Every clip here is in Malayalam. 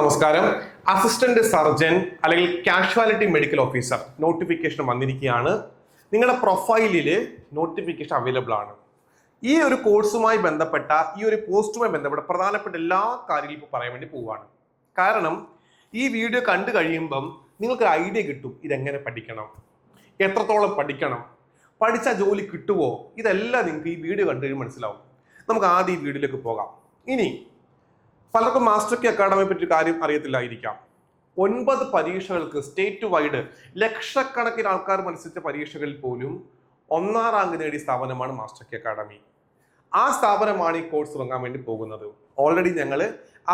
നമസ്കാരം. അസിസ്റ്റന്റ് സർജൻ അല്ലെങ്കിൽ കാഷ്വാലിറ്റി മെഡിക്കൽ ഓഫീസർ നോട്ടിഫിക്കേഷൻ വന്നിരിക്കുകയാണ്. നിങ്ങളുടെ പ്രൊഫൈലിൽ നോട്ടിഫിക്കേഷൻ അവൈലബിൾ ആണ്. ഈ ഒരു കോഴ്സുമായി ബന്ധപ്പെട്ട ഈ ഒരു പോസ്റ്റുമായി ബന്ധപ്പെട്ട പ്രധാനപ്പെട്ട എല്ലാ കാര്യങ്ങളും ഇപ്പോൾ പറയാൻ വേണ്ടി പോവുകയാണ് കാരണം ഈ വീഡിയോ കണ്ടു കഴിയുമ്പം നിങ്ങൾക്ക് ഐഡിയ കിട്ടും ഇതെങ്ങനെ പഠിക്കണം? എത്രത്തോളം പഠിക്കണം? പഠിച്ച ജോലി കിട്ടുമോ ഇതെല്ലാം നിങ്ങൾക്ക് ഈ വീഡിയോ കണ്ടു കഴിയുമ്പോൾ മനസ്സിലാവും. നമുക്ക് ആദ്യം ഈ വീഡിയോയിലേക്ക് പോകാം. ഇനി പലർക്കും മാസ്റ്റർ കി അക്കാഡമിയെ പറ്റി കാര്യം അറിയത്തില്ലായിരിക്കാം. ഒൻപത് പരീക്ഷകൾക്ക് സ്റ്റേറ്റ് വൈഡ് ലക്ഷക്കണക്കിന് ആൾക്കാർ മത്സരിച്ച പരീക്ഷകളിൽ പോലും ഒന്നാം റാങ്ക് നേടിയ സ്ഥാപനമാണ് മാസ്റ്റർ കി അക്കാഡമി. ആ സ്ഥാപനമാണ് ഈ കോഴ്സ് തുടങ്ങാൻ വേണ്ടി പോകുന്നത്. ഓൾറെഡി ഞങ്ങൾ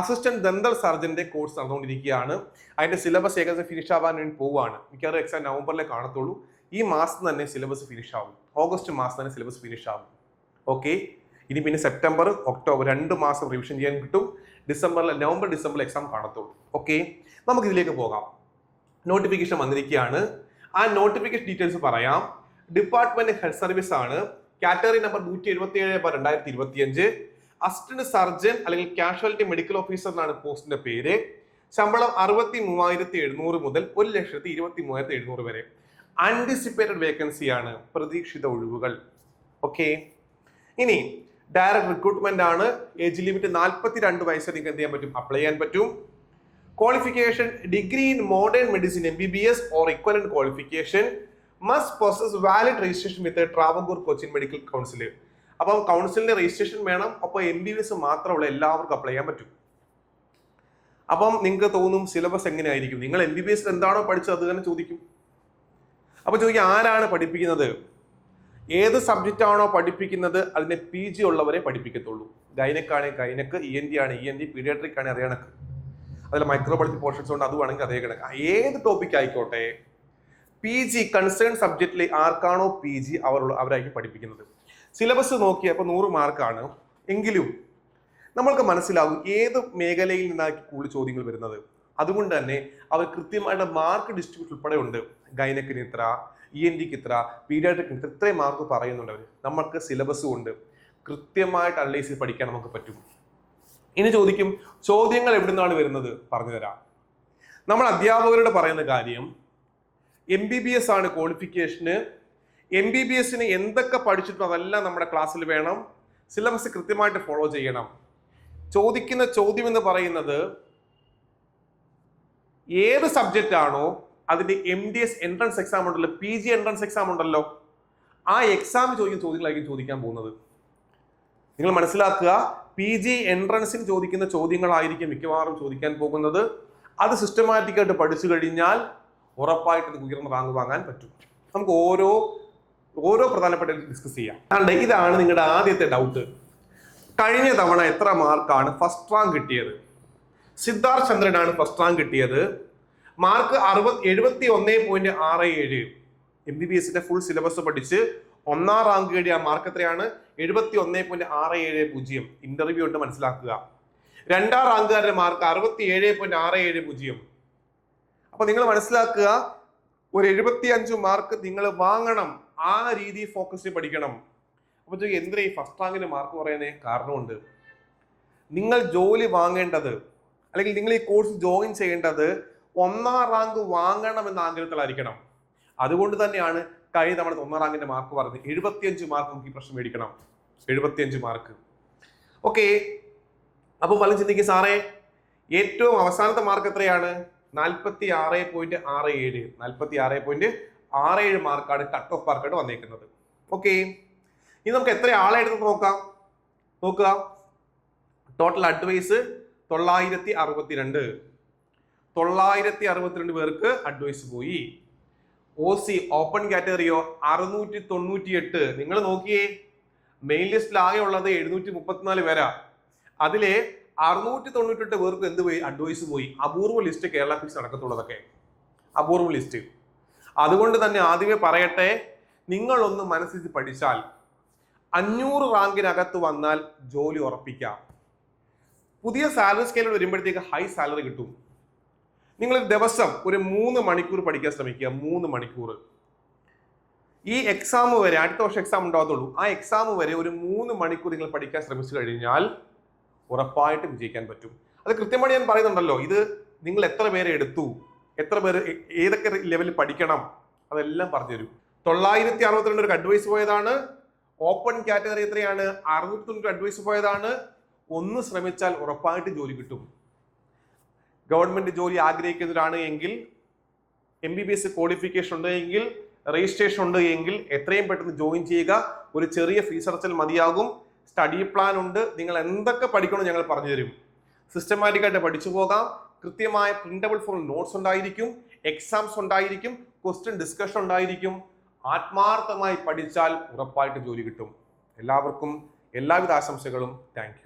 അസിസ്റ്റന്റ് ദന്തൽ സർജന്റെ കോഴ്സ് നടന്നുകൊണ്ടിരിക്കുകയാണ്. അതിന്റെ സിലബസ് ഏകദേശം ഫിനിഷ് ആവാൻ വേണ്ടി പോവുകയാണ്. മിക്കവാറും എക്സാം നവംബറിലെ കാണത്തുള്ളൂ. ഈ മാസം തന്നെ സിലബസ് ഫിനിഷ് ആവും. ഓഗസ്റ്റ് മാസം തന്നെ സിലബസ് ഫിനിഷ് ആവും. ഓക്കെ ഇനി പിന്നെ സെപ്റ്റംബർ ഒക്ടോബർ രണ്ട് മാസം റിവിഷൻ ചെയ്യാൻ കിട്ടും. ഡിസംബറിൽ നവംബർ ഡിസംബറിൽ എക്സാം കാണത്തുള്ളൂ. ഓക്കെ നമുക്ക് ഇതിലേക്ക് പോകാം. നോട്ടിഫിക്കേഷൻ വന്നിരിക്കുകയാണ്. ആ നോട്ടിഫിക്കേഷൻ ഡീറ്റെയിൽസ് പറയാം. ഡിപ്പാർട്ട്മെന്റ് ഹെൽത്ത് സർവീസ് ആണ്. കാറ്റഗറി നമ്പർ നൂറ്റി എഴുപത്തി ഏഴ് രണ്ടായിരത്തി ഇരുപത്തിയഞ്ച് അസിസ്റ്റന്റ് സർജൻ അല്ലെങ്കിൽ കാഷ്വാലിറ്റി മെഡിക്കൽ ഓഫീസർ എന്നാണ് പോസ്റ്റിന്റെ പേര്. ശമ്പളം അറുപത്തി മൂവായിരത്തി എഴുന്നൂറ് മുതൽ ഒരു ലക്ഷത്തി ഇരുപത്തി മൂവായിരത്തി എഴുന്നൂറ് വരെ ആന്റിസിപ്പേറ്റഡ് വേക്കൻസിയാണ് പ്രതീക്ഷിത ഒഴിവുകൾ. ഓക്കെ ഇനി ഡയറക്ട് റിക്രൂട്ട്മെന്റ് ആണ് ഏജ് ലിമിറ്റ് നാൽപ്പത്തി രണ്ട് വയസ്സ് നിങ്ങൾക്ക് എന്ത് ചെയ്യാൻ പറ്റും? അപ്ലൈ ചെയ്യാൻ പറ്റും. Qualification degree in modern medicine M B B S or equivalent qualification must possess valid registration with Travancore Cochin medical council അപ്പം കൗൺസിലിന്റെ രജിസ്ട്രേഷൻ വേണം അപ്പോൾ എം ബി ബി എസ് മാത്രമുള്ള എല്ലാവർക്കും അപ്ലൈ ചെയ്യാൻ പറ്റും. അപ്പം നിങ്ങൾക്ക് തോന്നും സിലബസ് എങ്ങനെയായിരിക്കും? നിങ്ങൾ എം ബി ബി എസ് എന്താണോ പഠിച്ചത് അത് തന്നെ ചോദിക്കും. അപ്പൊ ചോദിക്കും ആരാണ് പഠിപ്പിക്കുന്നത്? ഏത് സബ്ജക്റ്റ് ആണോ പഠിപ്പിക്കുന്നത് അതിനെ പി ജി ഉള്ളവരെ പഠിപ്പിക്കത്തുള്ളൂ. ഗൈനക്കാണ് ഗൈനക്ക് ഇ എൻ ഡി ആണ് ഇ എൻ ഡി പീഡിയാട്രിക് ആണ് അതേ കണക്ക് അതിൽ മൈക്രോബയോളജി പോർഷൻസ് ഉണ്ട് അതുവാണെങ്കിൽ അതേ കണക്ക്. ഏത് ടോപ്പിക് ആയിക്കോട്ടെ പി ജി കൺസേൺ സബ്ജക്റ്റിൽ ആർക്കാണോ പി ജി അവർ അവരായിരിക്കും പഠിപ്പിക്കുന്നത്. സിലബസ് നോക്കിയപ്പോൾ നൂറ് മാർക്കാണ് എങ്കിലും നമ്മൾക്ക് മനസ്സിലാകും ഏത് മേഖലയിൽ നിന്നാക്കി കൂടുതൽ ചോദ്യങ്ങൾ വരുന്നത്. അതുകൊണ്ട് തന്നെ അവർ കൃത്യമായിട്ട് മാർക്ക് ഡിസ്ട്രിബ്യൂഷൻ ഉൾപ്പെടെ ഉണ്ട്. ഗൈനക്കിന് ഇത്ര ഇ എൻ ഡിക്ക് ഇത്ര പീഡിയാട്രിക്കിന് ഇത്ര ഇത്രയും മാർക്ക് പറയുന്നുണ്ട് അവർ നമുക്ക് സിലബസ് ഉണ്ട്. കൃത്യമായിട്ട് അനലൈസ് ചെയ്ത് പഠിക്കാൻ നമുക്ക് പറ്റും. ഇനി ചോദിക്കും ചോദ്യങ്ങൾ എവിടെ നിന്നാണ് വരുന്നത് പറഞ്ഞുതരാം നമ്മൾ അധ്യാപകരോട് പറയുന്ന കാര്യം എം ബി ബി എസ് ആണ് ക്വാളിഫിക്കേഷന് എം ബി ബി എസിന് എന്തൊക്കെ പഠിച്ചിട്ടുണ്ടോ അതെല്ലാം നമ്മുടെ ക്ലാസ്സിൽ വേണം. സിലബസ് കൃത്യമായിട്ട് ഫോളോ ചെയ്യണം. ചോദിക്കുന്ന ചോദ്യം എന്ന് പറയുന്നത് ഏത് സബ്ജക്റ്റ് ആണോ അതിന്റെ M D S entrance exam ഉണ്ടല്ലോ പി ജി എൻട്രൻസ് എക്സാം ഉണ്ടല്ലോ. ആ എക്സാം ചോദിക്കുന്ന ചോദ്യങ്ങളായിരിക്കും ചോദിക്കാൻ പോകുന്നത്. നിങ്ങൾ മനസ്സിലാക്കുക പി ജി എൻട്രൻസിന് ചോദിക്കുന്ന ചോദ്യങ്ങളായിരിക്കും മിക്കവാറും ചോദിക്കാൻ പോകുന്നത്. അത് സിസ്റ്റമാറ്റിക്കായിട്ട് പഠിച്ചു കഴിഞ്ഞാൽ ഉറപ്പായിട്ട് നിങ്ങൾക്ക് ഉയർന്ന റാങ്ക് വാങ്ങാൻ പറ്റും. നമുക്ക് ഓരോ ഓരോ പ്രധാനപ്പെട്ട ഡിസ്കസ് ചെയ്യാം. ഇതാണ് നിങ്ങളുടെ ആദ്യത്തെ ഡൗട്ട് കഴിഞ്ഞ തവണ എത്ര മാർക്കാണ് ഫസ്റ്റ് റാങ്ക് കിട്ടിയത്? സിദ്ധാർത്ഥ് ചന്ദ്രനാണ് ഫസ്റ്റ് റാങ്ക് കിട്ടിയത്. മാർക്ക് അറുപത് എഴുപത്തി ഒന്നേ പോയിന്റ് ആറ് ഏഴ്. എം ബി ബി എസിന്റെ ഫുൾ സിലബസ് പഠിച്ച് ഒന്നാം റാങ്ക് നേടിയ മാർക്ക് എത്രയാണ്? എഴുപത്തി ഒന്നേ പോയിന്റ് ആറ് ഏഴ് പൂജ്യം. ഇന്റർവ്യൂ ഉണ്ട് മനസ്സിലാക്കുക. രണ്ടാം റാങ്കുകാരുടെ മാർക്ക് അറുപത്തി ഏഴ് പോയിന്റ് ആറ് ഏഴ് പൂജ്യം. അപ്പൊ നിങ്ങൾ മനസ്സിലാക്കുക ഒരു എഴുപത്തി അഞ്ച് മാർക്ക് നിങ്ങൾ വാങ്ങണം ആ രീതി ഫോക്കസ് പഠിക്കണം. അപ്പൊ ചോദിക്കും എന്തിനാ ഈ ഫസ്റ്റ് റാങ്കിന് മാർക്ക് പറയുന്നേ കാരണമുണ്ട്. നിങ്ങൾ ജോലി വാങ്ങേണ്ടത് അല്ലെങ്കിൽ നിങ്ങൾ ഈ കോഴ്സ് ജോയിൻ ചെയ്യേണ്ടത് ഒന്നാം റാങ്ക് വാങ്ങണം എന്ന ആഗ്രഹത്തിലായിരിക്കണം. അതുകൊണ്ട് തന്നെയാണ് കഴിഞ്ഞ തവണ ഒന്നാം റാങ്കിന്റെ മാർക്ക് പറഞ്ഞത് എഴുപത്തിയഞ്ച് മാർക്ക് നമുക്ക് ഈ പ്രശ്നം മേടിക്കണം. എഴുപത്തിയഞ്ച് മാർക്ക് ഓക്കെ അപ്പോൾ പലരും ചിന്തിക്കും സാറേ ഏറ്റവും അവസാനത്തെ മാർക്ക് എത്രയാണ്? നാൽപ്പത്തി ആറ് പോയിന്റ് ആറ് ഏഴ്. നാൽപ്പത്തി ആറ് പോയിന്റ് ആറ് ഏഴ് മാർക്കാണ് കട്ട് ഓഫ് മാർക്കായിട്ട് വന്നേക്കുന്നത്. ഓക്കെ ഇനി നമുക്ക് എത്ര ആളെ എടുത്ത് നോക്കാം? നോക്കുക. ടോട്ടൽ അഡ്വൈസ് തൊള്ളായിരത്തി അറുപത്തിരണ്ട്. തൊള്ളായിരത്തി അറുപത്തിരണ്ട് പേർക്ക് അഡ്വൈസ് പോയി. ഒ സി ഓപ്പൺ കാറ്റഗറിയോ അറുന്നൂറ്റി തൊണ്ണൂറ്റി എട്ട് നിങ്ങൾ നോക്കിയേ മെയിൻ ലിസ്റ്റിൽ ആകെ ഉള്ളത് എഴുന്നൂറ്റി മുപ്പത്തിനാല് പേരാ. അതിലെ അറുന്നൂറ്റി തൊണ്ണൂറ്റെട്ട് പേർക്ക് എന്ത് പോയി? അഡ്വൈസ് പോയി. അപൂർവ ലിസ്റ്റ് കേരള ഫിക്സ് നടക്കത്തുള്ളതൊക്കെ. അപൂർവ ലിസ്റ്റ് അതുകൊണ്ട് തന്നെ ആദ്യമേ പറയട്ടെ നിങ്ങളൊന്ന് മനസ്സിൽ പഠിച്ചാൽ അഞ്ഞൂറ് റാങ്കിനകത്ത് വന്നാൽ ജോലി ഉറപ്പിക്കാം. പുതിയ സാലറി സ്കെയിൽ വരുമ്പോഴത്തേക്ക് ഹൈ സാലറി കിട്ടും. നിങ്ങൾ ദിവസം ഒരു മൂന്ന് മണിക്കൂർ പഠിക്കാൻ ശ്രമിക്കുക മൂന്ന് മണിക്കൂർ. ഈ എക്സാം വരെ അടുത്ത വർഷം എക്സാം ഉണ്ടാകത്തുള്ളൂ. ആ എക്സാം വരെ ഒരു മൂന്ന് മണിക്കൂർ നിങ്ങൾ പഠിക്കാൻ ശ്രമിച്ചു കഴിഞ്ഞാൽ ഉറപ്പായിട്ട് വിജയിക്കാൻ പറ്റും. അത് കൃത്യമായി ഞാൻ പറയുന്നുണ്ടല്ലോ ഇത് നിങ്ങൾ എത്ര പേരെ എടുത്തു എത്ര പേര് ഏതൊക്കെ ലെവലിൽ പഠിക്കണം അതെല്ലാം പറഞ്ഞുതരും. തൊള്ളായിരത്തി അറുപത്തിരണ്ട് ഒരു അഡ്വൈസ് പോയതാണ് ഓപ്പൺ കാറ്റഗറി എത്രയാണ് തൊണ്ണൂറ്റി അഡ്വൈസ് പോയതാണ് ഒന്ന് ശ്രമിച്ചാൽ ഉറപ്പായിട്ട് ജോലി കിട്ടും. ഗവൺമെന്റ് ജോലി ആഗ്രഹിക്കുന്നവരാണ് എങ്കിൽ M B B S qualification ഉണ്ട് എങ്കിൽ രജിസ്ട്രേഷൻ ഉണ്ട് എങ്കിൽ എത്രയും പെട്ടെന്ന് ജോയിൻ ചെയ്യുക. ഒരു ചെറിയ ഫീസ് അടച്ചൽ മതിയാകും. സ്റ്റഡി പ്ലാൻ ഉണ്ട്. നിങ്ങൾ എന്തൊക്കെ പഠിക്കണം ഞങ്ങൾ പറഞ്ഞു തരും. സിസ്റ്റമാറ്റിക്കായിട്ട് പഠിച്ചു പോകാം. കൃത്യമായ പ്രിന്റബിൾ ഫോം നോട്ട്സ് ഉണ്ടായിരിക്കും. എക്സാംസ് ഉണ്ടായിരിക്കും. ക്വസ്റ്റ്യൻ ഡിസ്കഷൻ ഉണ്ടായിരിക്കും. ആത്മാർത്ഥമായി പഠിച്ചാൽ ഉറപ്പായിട്ട് ജോലി കിട്ടും. എല്ലാവർക്കും എല്ലാവിധ ആശംസകളും. താങ്ക്